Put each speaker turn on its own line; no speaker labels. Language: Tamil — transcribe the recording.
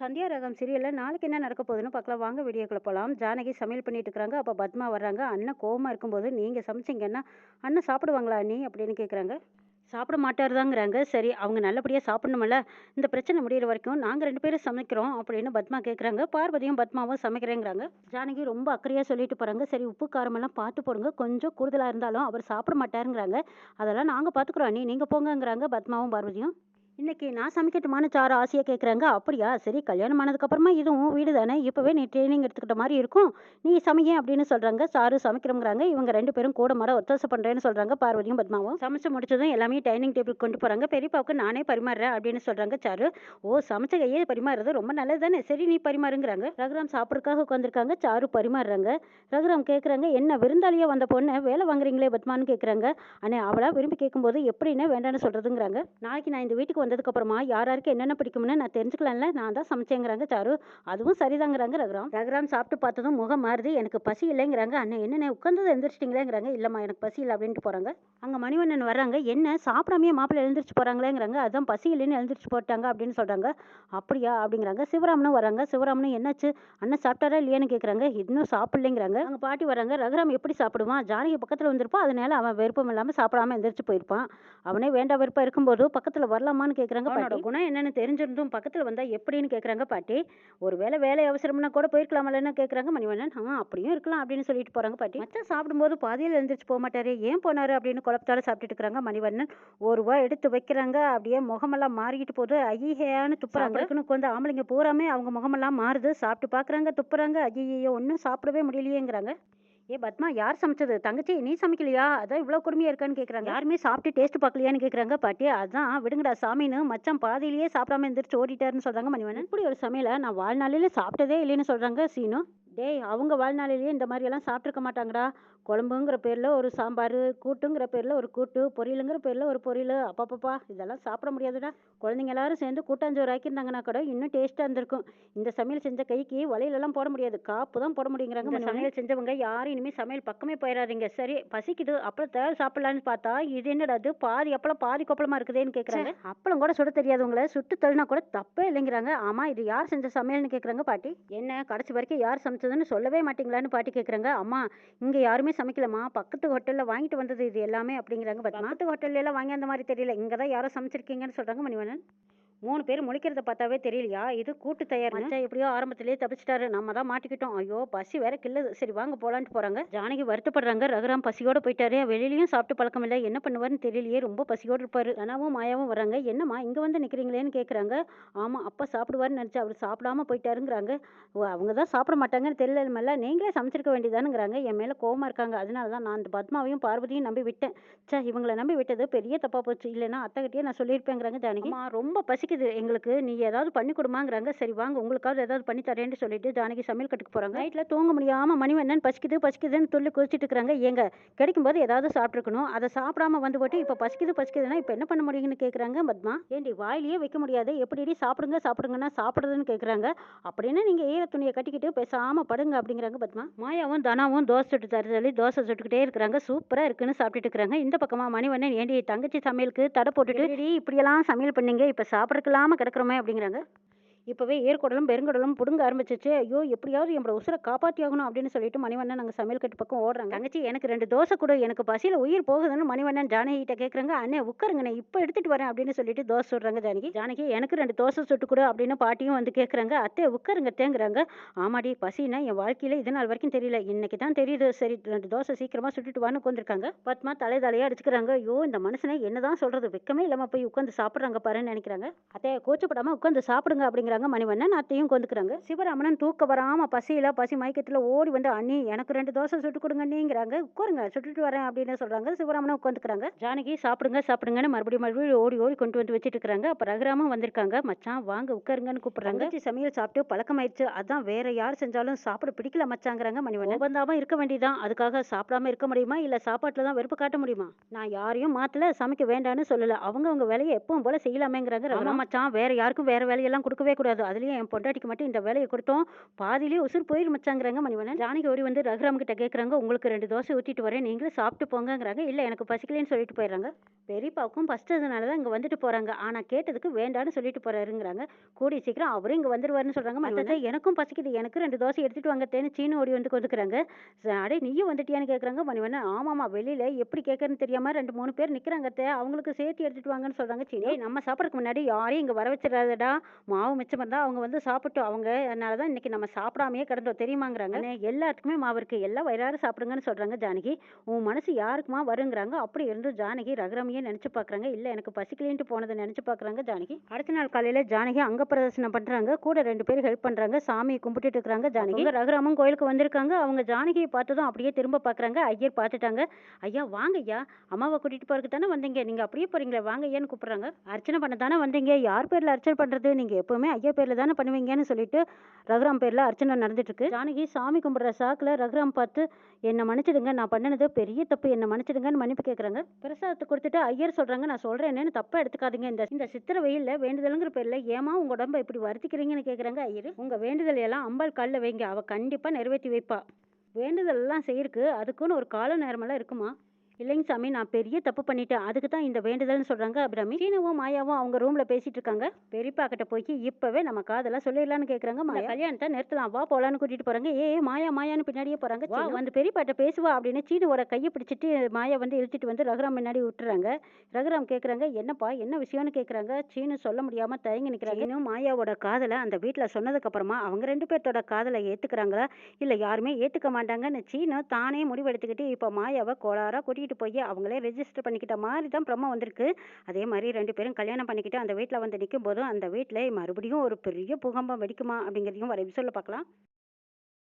சந்தியா ரகம் சீரியலில் நாளைக்கு என்ன நடக்க போகுதுன்னு பார்க்கலாம். வாங்க வீடியோக்குள்ள போகலாம் ஜானகி சமையல் பண்ணிட்டு இருக்கிறாங்க. அப்போ பத்மா வர்றாங்க. அண்ணன் கோவமாக இருக்கும்போது நீங்கள் சமைச்சிங்கன்னா அண்ணன் சாப்பிடுவாங்களா நீ? அப்படின்னு கேட்குறாங்க சாப்பிட மாட்டாருதாங்கிறாங்க. சரி அவங்க நல்லபடியாக சாப்பிடணுமில்ல இந்த பிரச்சனை முடியிற வரைக்கும் நாங்கள் ரெண்டு பேரும் சமைக்கிறோம் அப்படின்னு பத்மா கேட்குறாங்க பார்வதியும் பத்மாவும் சமைக்கிறேங்கிறாங்க. ஜானகி ரொம்ப அக்கறையாக சொல்லிட்டு போகிறாங்க சரி உப்பு காரமெல்லாம் பார்த்து போடுங்க. கொஞ்சம் கூடுதலாக இருந்தாலும் அவர் சாப்பிட மாட்டாருங்கிறாங்க. அதெல்லாம் நாங்கள் பார்த்துக்குறோம். நீ நீங்கள் போங்கங்கிறாங்க பத்மாவும் பார்வதியும். இன்னைக்கு நான் சமைக்கட்டுமான்னு சாரு ஆசையாக கேட்குறாங்க அப்படியா? சரி கல்யாணம் ஆனதுக்கப்புறமா இதுவும் வீடு தானே? இப்போவே நீ ட்ரைனிங் எடுத்துக்கிட்ட மாதிரி இருக்கும். நீ சமைங்க அப்படின்னு சொல்கிறாங்க சாரு சமைக்கிறோங்கிறாங்க. இவங்க ரெண்டு பேரும் கூட மாட ஒத்தாசை பண்ணுறேன்னு சொல்கிறாங்க பார்வதியும் பத்மாவும். சமைச்சு முடிச்சதும் எல்லாமே டைனிங் டேபிள் கொண்டு போகிறாங்க பெரியப்பாவுக்கு நானே பரிமாறுறேன் அப்படின்னு சொல்கிறாங்க சாரு. ஓ சமைச்ச கையே பரிமாறுறது ரொம்ப நல்லது தானே? சரி நீ பரிமாறுங்கிறாங்க. ரகுராம் சாப்பிட்றதுக்காக உட்காந்துருக்காங்க சாரு பரிமாறுறாங்க. ரகுராம் கேட்குறாங்க என்ன விருந்தாளியாக வந்த பொண்ணு? வேலை வாங்குறீங்களே? பத்மான்னு கேட்குறாங்க அண்ணே அவளாக விரும்பி கேட்கும்போது எப்படின்னு வேண்டான்னு சொல்கிறதுங்கிறாங்க நாளைக்கு நான் இந்த வீட்டுக்கு வந்ததுக்கப்புறமா யார் யாருக்கு என்னென்ன பிடிக்கும்னு நான் தெரிஞ்சுக்கலாம்ல. நான் தான் சமைச்சேங்கிறாங்க சாரு. அதுவும் சரிதாங்கிறாங்க ரகுராம். ரகுராம் சாப்பிட்டு பார்த்ததும் முகம் மாறுது. எனக்கு பசி இல்லைங்கிறாங்க. அண்ணன் என்னென்ன உட்காந்து எழுந்திரிச்சிட்டிங்களேங்கிறாங்க இல்லைம்மா எனக்கு பசி இல்லை அப்படின்ட்டு போகிறாங்க அங்கே மணிவண்ணன் வர்றாங்க. என்ன சாப்பிடாமே மாப்பிள்ளை எழுந்திரிச்சு போகிறாங்களேங்கிறாங்க அதுதான் பசி இல்லைன்னு எழுந்திரிச்சு போட்டாங்க அப்படின்னு சொல்கிறாங்க அப்படியா? அப்படிங்கிறாங்க. சிவராமனும் வராங்க. சிவராமனும் என்னாச்சு? அண்ணன் சாப்பிட்டாரா இல்லையான்னு கேட்குறாங்க இன்னும் சாப்பிடலைங்கிறாங்க. அங்கே பாட்டி வராங்க. ரகுராம் எப்படி சாப்பிடுவான்? ஜானகி பக்கத்தில் வந்திருப்பான் அதனால அவன் விருப்பம் இல்லாமல் சாப்பிடாம எந்திரிச்சு போயிருப்பான். அவனே வேண்டாம் விருப்பம் இருக்கும்போது பக்கத்தில் வரலாமான்னு கேட்குறாங்க அவனோட குணம் என்னன்னு தெரிஞ்சிருந்தும் பக்கத்தில் வந்தால் எப்படின்னு கேட்குறாங்க பாட்டி. ஒருவேளை வேலை அவசரம்னா கூட போயிருக்கலாமல்லன்னு கேட்குறாங்க மணிவண்ணன் ஆ அப்படியும் இருக்கலாம் அப்படின்னு சொல்லிட்டு போகிறாங்க பாட்டி. மச்சான் சாப்பிடும்போது பாதியில் எழுந்திரிச்சு போக மாட்டாரு ஏன் போனாரு அப்படின்னு குழப்பத்தால சாப்பிட்டுட்டு இருக்கிறாங்க மணிவண்ணன். ஒரு ரூபா எடுத்து வைக்கிறாங்க அப்படியே முகமெல்லாம் மாறிக்கிட்டு போகுது. ஐயேன்னு துப்புறாங்க. வந்து ஆம்பளைங்க பூராமே அவங்க முகமெல்லாம் மாறுது. சாப்பிட்டு பார்க்குறாங்க துப்புறாங்க. ஐயையோ ஒன்றும் சாப்பிடவே முடியலையேங்கிறாங்க. ஏ பத்மா யார் சமைச்சது? தங்கச்சி நீ சமைக்கலையா? அதான் இவ்வளோ கொடுமையாக இருக்கான்னு கேட்குறாங்க யாருமே சாப்பிட்டு டேஸ்ட் பார்க்கலையான்னு கேட்குறாங்க பாட்டி அதான் விடுங்கடா சாமின்னு மச்சான் பாதியிலேயே சாப்பிடாம எந்திரிச்சு ஓடிட்டாருன்னு சொல்கிறாங்க மணிவண்ணன். இப்படி ஒரு சமையலை நான் வாழ்நாளில் சாப்பிட்டதே இல்லைன்னு சொல்கிறாங்க சீனு. டேய் அவங்க வாழ்நாளிலேயே இந்த மாதிரியெல்லாம் சாப்பிட்ருக்க மாட்டாங்கடா. குழம்புங்கிற பேரில் ஒரு சாம்பார் கூட்டுங்கிற பேரில் ஒரு கூட்டு பொரியலுங்கிற பேரில் ஒரு பொரியல் அப்பப்பப்பா இதெல்லாம் சாப்பிட முடியாதுடா. குழந்தைங்க எல்லாரும் சேர்ந்து கூட்டாஞ்சோறு ஆக்கியிருந்தாங்கன்னா கூட இன்னும் டேஸ்ட்டாக இருந்திருக்கும். இந்த சமையல் செஞ்ச கைக்கு வலையிலலாம் போட முடியாது. காப்பு தான் போட முடியுங்கிறாங்க இந்த சமையல் செஞ்சவங்க யாரும் இனிமேல் சமையல் பக்கமே போயிடாதீங்க சரி பசிக்குது அப்புறம் தேவை சாப்பிடலான்னு பார்த்தா இது என்னடா அது பாதி அப்பளம் பாதி கொப்பளமா இருக்குதேன்னு கேட்குறாங்க அப்பளம் கூட சுட தெரியாதவங்கள சுட்டு தள்ளினா கூட தப்பே இல்லைங்கிறாங்க. ஆமா இது யார் செஞ்ச சமையல்னு கேட்குறாங்க பாட்டி. என்ன கடைசி வரைக்கும் யார் சமைச்சதுன்னு சொல்லவே மாட்டீங்களான்னு பாட்டி கேட்குறாங்க அம்மா இங்கே யாருமே சமைக்கலம்மா. பக்கத்து ஹோட்டலில் வாங்கிட்டு வந்தது இது எல்லாமே அப்படிங்கிறாங்க. பட் பக்கத்து ஹோட்டல்ல எல்லாம் வாங்கி அந்த மாதிரி தெரியல. இங்கே தான் யாரோ சமைச்சிருக்கீங்கன்னு சொல்கிறாங்க மணிவண்ணன். மூணு பேர் முழிக்கிறத பார்த்தாவே தெரியலையா? இது கூட்டு தயார் மச்சான் எப்படியோ ஆரம்பத்திலேயே தப்பிச்சிட்டாரு. நம்ம தான் மாட்டிக்கிட்டோம். ஐயோ பசி வேற கில்லுது சரி வாங்க போலான்ட்டு போறாங்க. ஜானகி வருத்தப்படுறாங்க. ரகுராம் பசியோட போயிட்டாரு. வெளியிலயும் சாப்பிட்டு பழக்கம் இல்லை என்ன பண்ணுவாருன்னு தெரியலையே. ரொம்ப பசியோடு இருப்பாரு. தனாவும் மாயாவும் வராங்க என்னம்மா இங்க வந்து நிக்கிறீங்களேன்னு கேக்குறாங்க. ஆமா அப்பா சாப்பிடுவாருன்னு நினைச்சு அவர் சாப்பிடாம போயிட்டாருங்கிறாங்க. அவங்க தான் சாப்பிட மாட்டாங்கன்னு தெரியல. நீங்களே சமைச்சிருக்க வேண்டியதானுங்கிறாங்க என் மேல கோவமா இருக்காங்க. அதனால தான் நான் அந்த பத்மாவையும் பார்வதியும் நம்பி விட்டேன். சே இவங்களை நம்பி விட்டது பெரிய தப்பா போச்சு. இல்லைன்னா அத்தைகிட்டயே நான் சொல்லியிருப்பேங்கிறாங்க ஜானகி. ரொம்ப பசிக்குது எங்களுக்கு நீ ஏதாவது பண்ணி கொடுமாங்கிறாங்க. சரி வாங்க உங்களுக்காவது ஏதாவது பண்ணி தரேன்னு சொல்லிட்டு ஜானகி சமையல் கட்டுக்கு போறாங்க. நைட்ல தூங்க முடியாம மணிவண்ணன் பசிக்குது பசிக்குதுன்னு சொல்லி குதிச்சிட்டு இருக்காங்க ஏங்க கிடைக்கும்போது ஏதாவது சாப்பிட்ருக்கணும் அதை சாப்பிடாம வந்து போட்டு இப்போ பசிக்குது பசிக்குதுன்னா இப்போ என்ன பண்ண முடியுங்கன்னு கேட்குறாங்க பத்மா? ஏண்டி வாயிலேயே வைக்க முடியாது. எப்படி சாப்பிடுங்க சாப்பிடுங்கன்னா சாப்பிடுறதுன்னு கேட்குறாங்க அப்படின்னா நீங்க ஈர துணியை கட்டிக்கிட்டு பேசாம படுங்க அப்படிங்கிறாங்க பத்மா. மாயாவும் தனாவும் தோசை சுட்டு தர சொல்லி தோசை சுட்டுக்கிட்டே இருக்கிறாங்க. சூப்பரா இருக்குன்னு சாப்பிட்டுட்டு இருக்கிறாங்க. இந்த பக்கமா மணிவண்ணன் ஏண்டி தங்கச்சி சமையலுக்கு தடை போட்டுட்டு "ஏடி, இப்படியெல்லாம் சமையல் பண்ணீங்க. இப்போ சாப்பிட்றதுக்கலாம கிடக்குறோமே அப்படிங்கிறாங்க. இப்போவே ஏற்குடலும் பெருங்குடலும் பிடுங்க ஆரம்பிச்சிச்சு. ஐயோ எப்படியாவது என்னோட உசுரை காப்பாற்றி ஆகணும் அப்படின்னு சொல்லிட்டு மணிவண்ணன் நாங்கள் சமையல் கட்டு பக்கம் ஓடுறாங்க. தங்கச்சி எனக்கு ரெண்டு தோசை கொடு. எனக்கு பசியில் உயிர் போகுதுன்னு மணிவண்ணன் ஜானகிட்ட கேட்குறாங்க அண்ணே உட்காருங்கண்ணே இப்போ எடுத்துட்டு வரேன் அப்படின்னு சொல்லிட்டு தோசை சுடுறாங்க ஜானகி. ஜானகி எனக்கு ரெண்டு தோசை சுட்டு கொடு அப்படின்னு பாட்டியும் வந்து கேட்குறாங்க அத்தை உட்காருங்க தேங்குறாங்க ஆமாடி பசினா என் வாழ்க்கையில் இது நாள் வரைக்கும் தெரியல. இன்னைக்கு தான் தெரியுது. சரி ரெண்டு தோசை சீக்கிரமாக சுட்டுட்டு வான்னு உட்காந்துருக்காங்க பத்மா தலை தலையாக அடிச்சுக்கிறாங்க. ஐயோ இந்த மனுஷனை என்னதான் சொல்கிறது வெக்கமே இல்லாமல் போய் உட்காந்து சாப்பிட்றாங்க பாருன்னு நினைக்கிறாங்க. அத்தை கோச்சப்படாமல் உட்காந்து சாப்பிடுங்க அப்படிங்கிறாங்க மணிவண்ணன் அத்தையும் கொந்துக்கிறாங்க சிவராமனன் தூக்க வராம பசியில பசி மயக்கத்துல ஓடி வந்து அண்ணி எனக்கு ரெண்டு தோசை சுட்டு கொடுங்க அண்ணிங்கிறாங்க உட்காருங்க சுட்டுட்டு வரேன் அப்படின்னு சொல்றாங்க. சிவராமனும் உட்காந்துக்கிறாங்க. ஜானகி சாப்பிடுங்க சாப்பிடுங்கன்னு மறுபடியும் மறுபடியும் ஓடி ஓடி கொண்டு வந்து வச்சுட்டு இருக்காங்க அப்ப ரகுராமும் வந்திருக்காங்க. மச்சான் வாங்க உட்காருங்கன்னு கூப்பிடுறாங்க. சமையல் சாப்பிட்டு பழக்கமாயிடுச்சு அதான் வேற யார் செஞ்சாலும் சாப்பிட பிடிக்கல மச்சாங்கிறாங்க மணிவண்ணன் பந்தாம இருக்க வேண்டியதான் அதுக்காக சாப்பிடாம இருக்க முடியுமா? இல்ல சாப்பாட்டுல தான் வெறுப்பு காட்ட முடியுமா? நான் யாரையும் மாத்தல சமைக்க வேண்டாம்னு சொல்லல. அவங்க அவங்க வேலையை எப்பவும் போல செய்யலாமேங்கிறாங்க மச்சான் வேற யாருக்கும் வேற வேலையெல்லாம் கொடுக்கவே கூடாது அதுலேயும் என் பொண்டாட்டிக்கு மட்டும் இந்த வேலையை கொடுத்தோம். பாதியிலேயே உசுர் போயிரு மச்சாங்கிறாங்க மணிவண்ணன். ஜானகி ஓடி வந்து ரகுராம் கிட்ட கேட்குறாங்க உங்களுக்கு ரெண்டு தோசை ஊற்றிட்டு வரேன். நீங்களும் சாப்பிட்டு போங்கங்கிறாங்க. இல்லை எனக்கு பசிக்கலன்னு சொல்லிட்டு போயிடுறாங்க. பெரியப்பாவுக்கும் பசிச்சதுனால தான் இங்கே வந்துட்டு போகிறாங்க ஆனால் கேட்டதுக்கு வேண்டான்னு சொல்லிட்டு போறாருங்கிறாங்க. கூடிய சீக்கிரம் அவரும் இங்கே வந்துருவாருன்னு சொல்கிறாங்க மற்ற எனக்கும் பசிக்குது. எனக்கு ரெண்டு தோசை எடுத்துட்டு வாங்க தேன்னு சீனு ஓடி வந்து கொதுக்குறாங்க. அடே நீயும் வந்துட்டியான்னு கேட்குறாங்க மணிவண்ணன் ஆமாம்மா வெளியில் எப்படி கேட்கறன்னு தெரியாமல் ரெண்டு மூணு பேர் நிற்கிறாங்க அத்தை. அவங்களுக்கு சேர்த்து எடுத்துட்டு வாங்கன்னு சொல்கிறாங்க சீனி "ஏய், நம்ம சாப்பிட்றதுக்கு முன்னாடி யாரையும் இங்கே வர வச்சிடாதடா. மாவு மிச்சம் இருந்தால் அவங்க வந்து சாப்பிட்டோம். அவங்க அதனால தான் இன்னைக்கு நம்ம சாப்பிடாமையே கிடந்தோம். தெரியுமாங்கிறாங்க. "அண்ணே, எல்லாத்துக்குமே மாவு இருக்குது எல்லாம் வயிறார சாப்பிடுங்கன்னு சொல்கிறாங்க ஜானகி. உன் மனசு யாருக்குமா வருங்கிறாங்க. அப்படி இருந்து ஜானகி ரகுரமையே நினச்சி பார்க்குறாங்க இல்லை எனக்கு பசிக்கலேன்ட்டு போனதை நினச்சி பார்க்குறாங்க ஜானகி. அடுத்த நாள் காலையில் ஜானகி அங்க பிரதர்சனம் பண்ணுறாங்க கூட ரெண்டு பேர் ஹெல்ப் பண்ணுறாங்க சாமியை கும்பிட்டுட்டு இருக்கிறாங்க ஜானகி. ரகுராமன் கோயிலுக்கு வந்திருக்காங்க. அவங்க ஜானகியை பார்த்ததும் அப்படியே திரும்ப பார்க்குறாங்க ஐயர் பார்த்துட்டாங்க. ஐயா வாங்க ஐயா அம்மாவை கூட்டிகிட்டு போறதுக்கு தானே வந்தீங்க. நீங்கள் அப்படியே போறீங்களா. வாங்க ஐயான்னு கூப்பிட்றாங்க. அர்ச்சனை பண்ண தானே வந்தீங்க. யார் பேரில் அர்ச்சனை பண்ணுறது நீங்கள் எப்போவுமே ஐயா பேரில் தானே பண்ணுவீங்கன்னு சொல்லிட்டு ரகுராம் பேரில் அர்ச்சனை நடந்துட்டுருக்கு. ஜானகி சாமி கும்பிட்ற சாக்கில் ரகுராம் பார்த்து என்னை மன்னிச்சிடுங்க. நான் பண்ணினது பெரிய தப்பு. என்னை மன்னிச்சிடுங்கன்னு மன்னிப்பு கேட்குறாங்க பிரசாதத்தை கொடுத்துட்டு ஐயர் சொல்கிறாங்க நான் சொல்கிறேன் என்னன்னு தப்பாக எடுத்துக்காதீங்க. இந்த இந்த சித்திர வெயிலில் வேண்டுதலுங்கிற பேரில் ஏமா உங்கள் உடம்ப இப்படி வருத்திக்கிறீங்கன்னு கேட்குறாங்க ஐயர்? உங்கள் வேண்டுதல் எல்லாம் அம்பாள் காலில் வைங்க அவள் கண்டிப்பாக நிறைவேற்றி வைப்பா. வேண்டுதல் எல்லாம் செய்யறதுக்கு அதுக்குன்னு ஒரு கால நேரமெல்லாம் இருக்குமா? இல்லைங்க சாமி நான் பெரிய தப்பு பண்ணிட்டேன். அதுக்கு தான் இந்த வேண்டுதல்னு சொல்கிறாங்க அபிராமி. சீனவும் மாயாவும் அவங்க ரூமில் பேசிட்டு இருக்காங்க. பெரியப்பா கிட்ட போய் இப்போவே நம்ம காதெல்லாம் சொல்லிடலான்னு கேட்குறாங்க மாயா கல்யாணத்தை நிறுத்தலாம். வா போலான்னு கூட்டிட்டு போகிறாங்க ஏ ஏ, மாயா மாயான்னு பின்னாடியே போகிறாங்க வா வந்து பெரியப்பாட்ட பேசுவா அப்படின்னு சீனுவோட கையை பிடிச்சிட்டு மாயா வந்து இழுத்துட்டு வந்து ரகுராம் முன்னாடி விட்டுறாங்க. ரகுராம் கேட்குறாங்க என்னப்பா என்ன விஷயம்னு கேட்குறாங்க சீனு சொல்ல முடியாமல் தயங்கி நிற்கிறாங்க இன்னும் மாயாவோட காதலை அந்த வீட்டில் சொன்னதுக்கப்புறமா அவங்க ரெண்டு பேர்த்தோட காதலை ஏற்றுக்கிறாங்களா இல்லை யாருமே ஏற்றுக்க மாட்டாங்கன்னு சீனு தானே முடிவெடுத்துக்கிட்டு இப்போ மாயாவை கோளாராக கூட்டிகிட்டு போய் அவங்களே ரெஜிஸ்டர் பண்ணிக்கிட்ட மாதிரி தான் ப்ரமோ வந்திருக்கு. அதே மாதிரி ரெண்டு பேரும் கல்யாணம் பண்ணிக்கிட்டு அந்த வீட்டில் வந்து நிற்கும் போதும் அந்த வீட்டில் மறுபடியும் ஒரு பெரிய பூகம்பம் வெடிக்குமா அப்படிங்கிறதையும் வர சொல்ல பார்க்கலாம்.